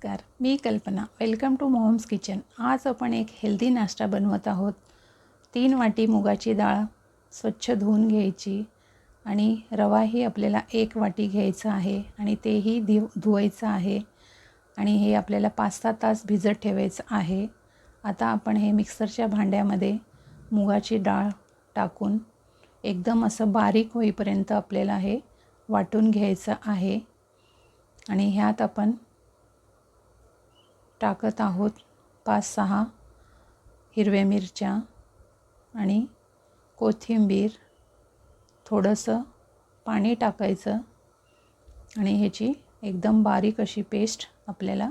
नमस्कार मी कल्पना. Welcome to moms kitchen आज आपण एक हेल्दी नाश्ता बनवत आहोत. तीन वाटी मुगाची डाळ स्वच्छ धुवून घ्यायची आणि रवाही आपल्याला एक वाटी घ्यायचा आहे आणि तेही धि धुवायचं आहे आणि हे आपल्याला पाच सहा तास भिजत ठेवायचं आहे. आता आपण हे मिक्सरच्या भांड्यामध्ये मुगाची डाळ टाकून एकदम असं बारीक होईपर्यंत आपल्याला हे वाटून घ्यायचं आहे आणि ह्यात आपण टाकत आहोत पाच सहा हिरव्या मिरच्या आणि कोथिंबीर. थोडंसं पाणी टाकायचं आणि ह्याची एकदम बारीक अशी पेस्ट आपल्याला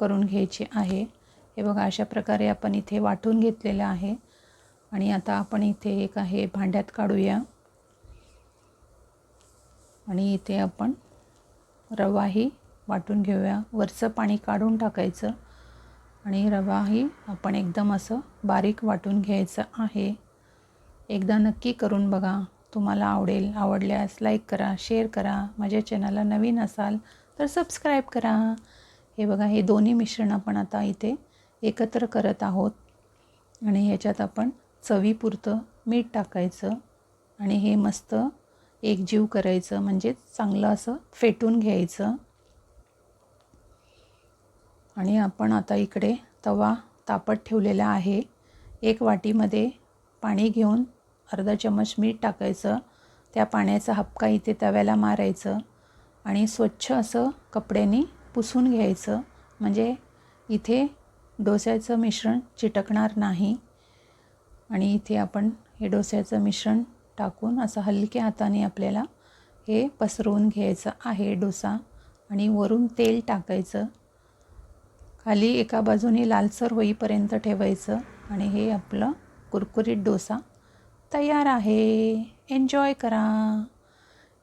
करून घ्यायची आहे. हे बघा अशा प्रकारे आपण इथे वाटून घेतलेलं आहे. आणि आता आपण इथे एक आहे भांड्यात काढूया. आणि इथे आपण रवाही वाटून घेऊया. वरचं पाणी काढून टाकायचं आणि रवाही आपण एकदम असं बारीक वाटून घ्यायचं आहे. एकदा नक्की करून बघा. तुम्हाला आवडेल आवडल्यास लाईक करा शेअर करा. माझ्या चॅनलला नवीन असाल तर सबस्क्राईब करा. हे बघा हे दोन्ही मिश्रण आपण आता इथे एकत्र करत आहोत. आणि ह्याच्यात आपण चवीपुरतं मीठ टाकायचं आणि हे मस्त एकजीव करायचं. म्हणजेच चांगलं असं फेटून घ्यायचं. आणि आपण आता इकडे तवा तापत ठेवलेला आहे. एक वाटीमध्ये पाणी घेऊन अर्धा चम्मच मीठ टाकायचं. त्या पाण्याचा हपका इथे तव्याला मारायचं आणि स्वच्छ असं कपड्याने पुसून घ्यायचं. म्हणजे इथे डोस्याचं मिश्रण चिटकणार नाही. आणि इथे आपण हे डोस्याचं मिश्रण टाकून असं हलक्या हाताने आपल्याला हे पसरवून घ्यायचं आहे डोसा. आणि वरून तेल टाकायचं. खाली एका बाजूने लालसर होईपर्यंत ठेवायचं आणि हे आपलं कुरकुरीत डोसा तयार आहे. एन्जॉय करा.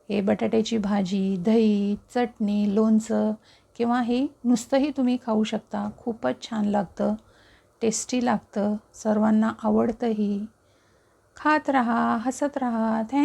हे बटाट्याची भाजी दही चटणी लोणचं किंवा हे नुसतंही तुम्ही खाऊ शकता. खूपच छान लागतं. टेस्टी लागतं. सर्वांना आवडतंही. खात राहा हसत राहा. थँक